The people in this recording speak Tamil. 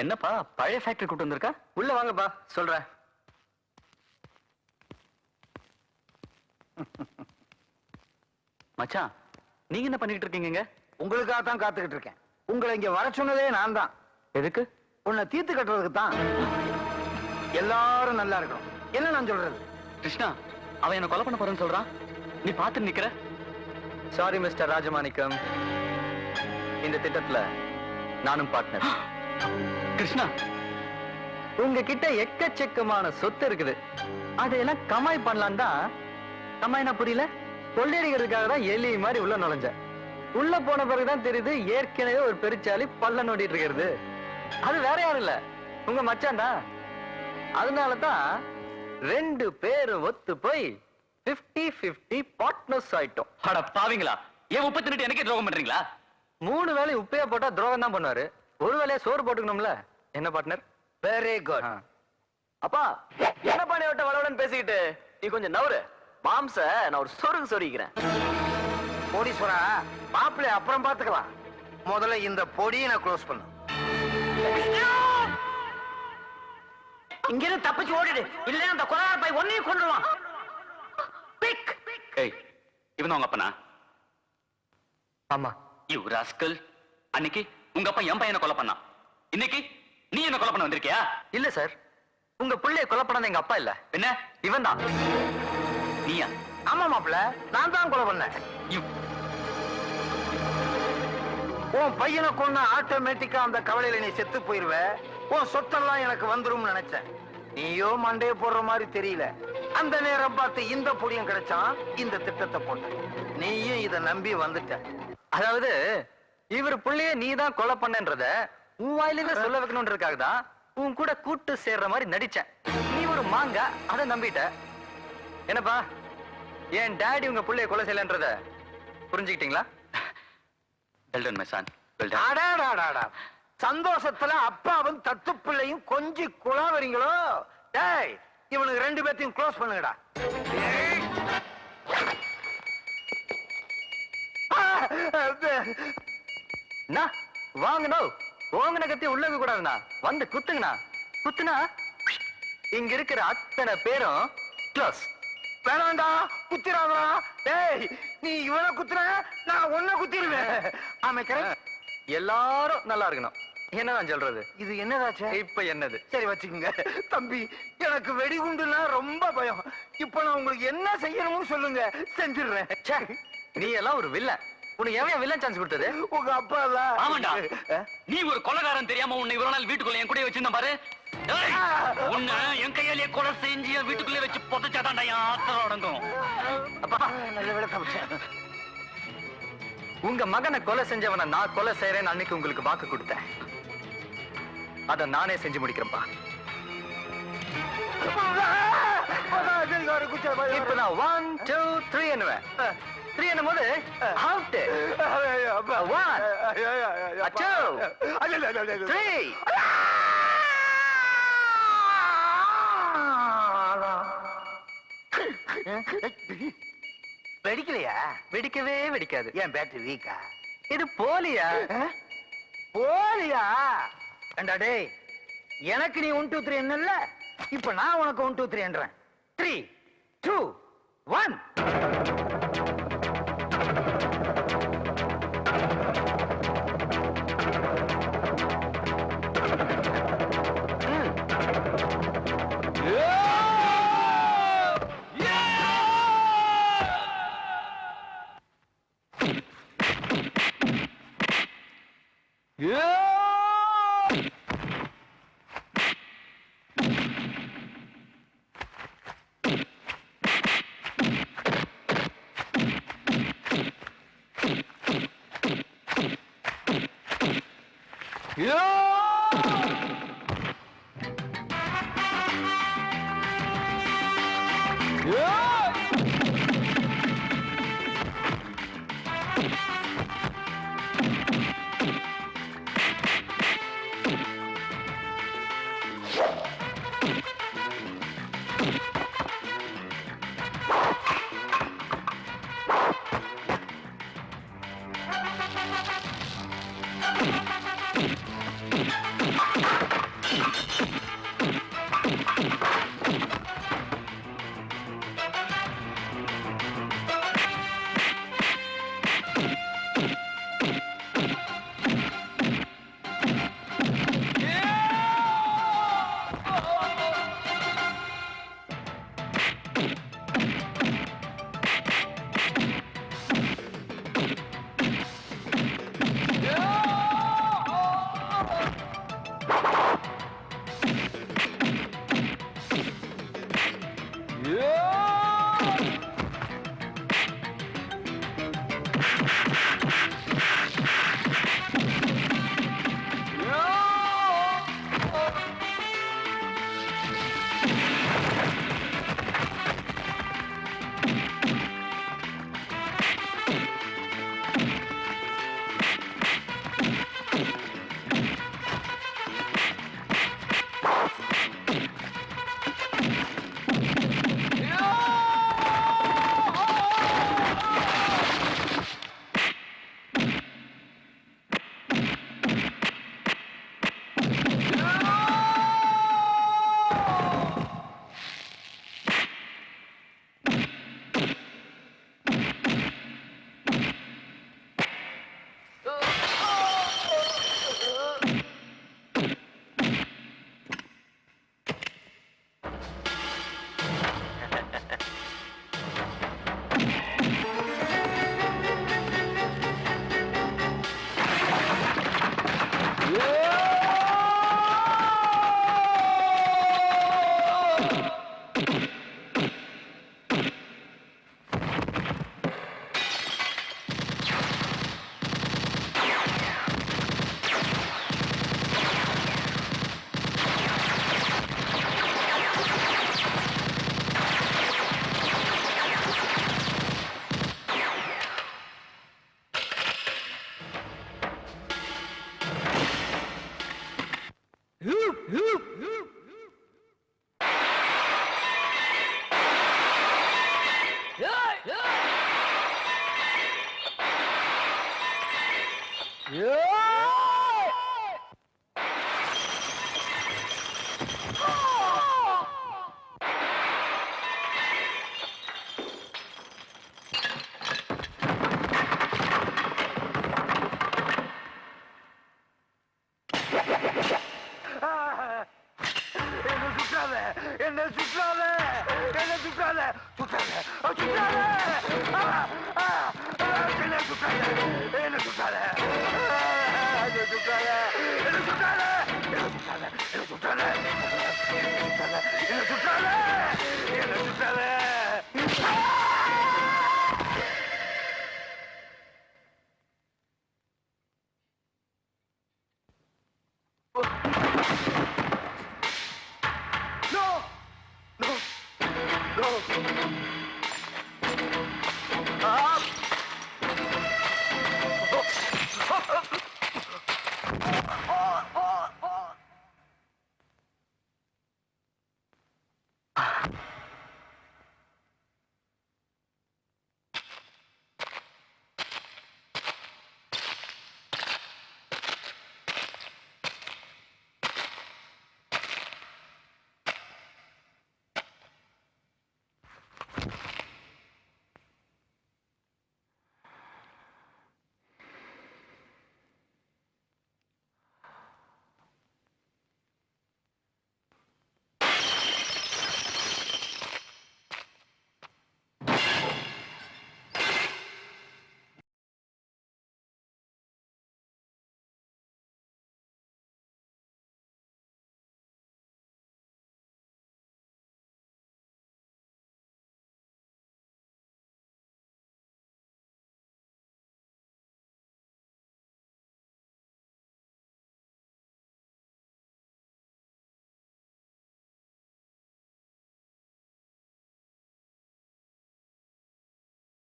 என்னப்பா பழைய ஃபேக்டரி கூட்டு வந்திருக்கா? உள்ள வாங்கப்பா சொல்றேன். மச்சான் நீங்க என்ன பண்ணிட்டு இருக்கீங்க உங்களுக்காக தான் காத்துக்கிட்டு இருக்கேன். உங்களை இங்க வர சொன்னதே நான் தான். எதுக்கு? உன்னை தீர்த்து கட்டுறதுக்கு தான். எல்லாரும் நல்லா இருக்கணும். என்ன நான் சொல்றது? கிருஷ்ணா அவன் என்ன கொலை பண்ண போறேன்னு சொல்றான். நீ பார்த்து நிக்கிற. Sorry mister Rajamanickam. இந்த திட்டத்துல நானும் பார்ட்னர் கிருஷ்ணா உங்ககிட்ட எக்கச்சக்கமான சொத்து இருக்குது. அதையெல்லாம் கமாய் பண்ணலாம் தான். கமாய்னா புரியல? கொள்ளையடிக்கிறதுக்காக தான் எலி மாதிரி உள்ள நுழைஞ்ச. உள்ள போன பிறகுதான் தெரியுது ஏற்கனவே ஒரு பெருச்சாலி பல்ல நோண்டிட்டு இருக்கிறது. அது வேற யாரும் இல்ல. உங்க மச்சான் தான். அதனால தான் ரெண்டு பேரும் ஒத்து போய் 50 50 பார்ட்னர்ஸ் ஆயிட்டோம். அட பாவிங்களா ஏன் உப்பு தின்னுட்டு எனக்கே துரோகம் பண்றீங்களா? மூணு வேளை உப்பையா போட்டா துரோகம் தான் பண்ணுவாரு. ஒரு வேலையா சோறு போட்டுக்கணும்ல? என்ன பார்ட்னர் வெரி குட் அப்பா என்ன பண்ணி விட்ட வளவலன்னு பேசிக்கிட்டு? நீ கொஞ்சம் நவரு மாம்ச நான் ஒரு சொருகு சொருகிறேன் கோடீஸ்வரா மாப்பிள்ளை அப்புறம் பாத்துக்கலாம் முதல்ல இந்த பொடியை நான் க்ளோஸ் பண்ணு. இங்க இருந்து தப்பிச்சு ஓடிடு. இல்ல அந்த கொலார பை ஒன்னையும் கொண்டுருவான் பிக் ஏய் இவன் உங்க அப்பனா? ஆமா. யூ ராஸ்கல் அன்னைக்கு உங்க அப்பா என் பையனை கொலை பண்ணான். இன்னைக்கு நீ என்ன கொலை பண்ண வந்திருக்கியா? இல்ல சார் உங்க பிள்ளைய கொலை பண்ணது எங்க அப்பா இல்ல. என்ன? இவன் தான். நீயா? ஆமா மாப்பிள்ள. நான் தான் கொலை பண்ணேன். உன் பையனை கொண்டு ஆட்டோமேட்டிக்கா அந்த கவலையில நீ செத்து போயிருவ. உன் சொத்தெல்லாம் எனக்கு வந்துரும்னு நினைச்சேன். நீயோ மண்டைய போடுற மாதிரி தெரியல. அந்த நேரம் பார்த்து இந்த பொடியும் கிடைச்சான். இந்த திட்டத்தை போட்ட நீயும் இத நம்பி வந்துட்ட. அதாவது இவர் புள்ளைய நீ தான் கொலை பண்ணன்றத உன் வாயிலே சொல்ல வைக்கணும்ன்றதுக்காக தான் உன் கூட கூட்டு சேர்ற மாதிரி நடிச்சேன். நீ ஒரு மாங்கா அதை நம்பிட்ட. என்னப்பா என் டாடி உங்க புள்ளைய கொலை செய்யலன்றத புரிஞ்சுக்கிட்டீங்களா? வெல்டன் மை சன் வெல்டன் அடாடாடாடா சந்தோஷத்துல அப்பாவும் தத்து பிள்ளையும் கொஞ்சி குழாவறீங்களோ? டேய் இவனுக்கு ரெண்டு பேர்த்தையும் க்ளோஸ் பண்ணுங்கடா. வாங்கண்ணோ. ஓங்கன கத்தி உள்ள வைக்க கூடாதுண்ணா. வந்து குத்துங்கண்ணா. குத்துனா இங்க இருக்கிற அத்தனை பேரும் க்ளோஸ். வேணாண்டா குத்திராதா டேய் நீ இவனை குத்துற நான் உன்னை குத்திடுவேன் அமைக்கிறேன் எல்லாரும் நல்லா இருக்கணும். என்ன நான் சொல்றது? இது என்னதாச்சே? இப்ப என்னது? சரி வச்சுக்கோங்க. தம்பி எனக்கு வெடிகுண்டுனா ரொம்ப பயம். இப்ப நான் உங்களுக்கு என்ன செய்யணும்னு சொல்லுங்க செஞ்சிடுறேன். நீ எல்லாம் ஒரு வில்லன். உனக்கு எவன் வில்லன் சான்ஸ் கொடுத்தது? உங்க அப்பா தான். ஆமாண்டா. நீ ஒரு கொலைகாரன் தெரியாம உன்னை இவ்வளவு நாள் வீட்டுக்குள்ள என் கூட வச்சிருந்த பாரு. ஏய், உன்னை என் கையாலேயே கொலை செஞ்சு என் வீட்டுக்குள்ளே வச்சு புதைச்சாதான்டா என் ஆத்திரம் அடங்கும். அப்பா நல்ல வேலை தப்பிச்சேன் உங்க மகனை கொலை செஞ்சவனை நான் கொலை செய்யறேன்னு அன்னைக்கு உங்களுக்கு வாக்கு கொடுத்தேன். அத நானே செஞ்சு முடிக்கிறேன்பா. இப்ப நான் ஒன் டூ த்ரீ என்னுவேன் த்ரீ என்னும் போது அவுட். த்ரீ வெடிக்கலையா? வெடிக்கவே வெடிக்காது. ஏன் பேட்டரி வீக்கா இது போலியா? போலியா? ஏண்டா டேய் எனக்கு நீ ஒன் டூ த்ரீ என்னல்ல இப்ப நான் உனக்கு ஒன் டூ த்ரீ என்றேன் த்ரீ டூ ஒன் you என்ன சுற்றாத என்ன சுற்றாத என்ன சுற்றாத சுற்றாத அ, சுற்றாத ஆ, ஆ, ஆ, என்ன சுற்றாத என்ன சுற்றாத ஆ, என்ன சுற்றாத என்ன சுற்றாத என்ன சுற்றாத என்ன சுற்றாத என்ன சுற்றாத என்ன சுற்றாத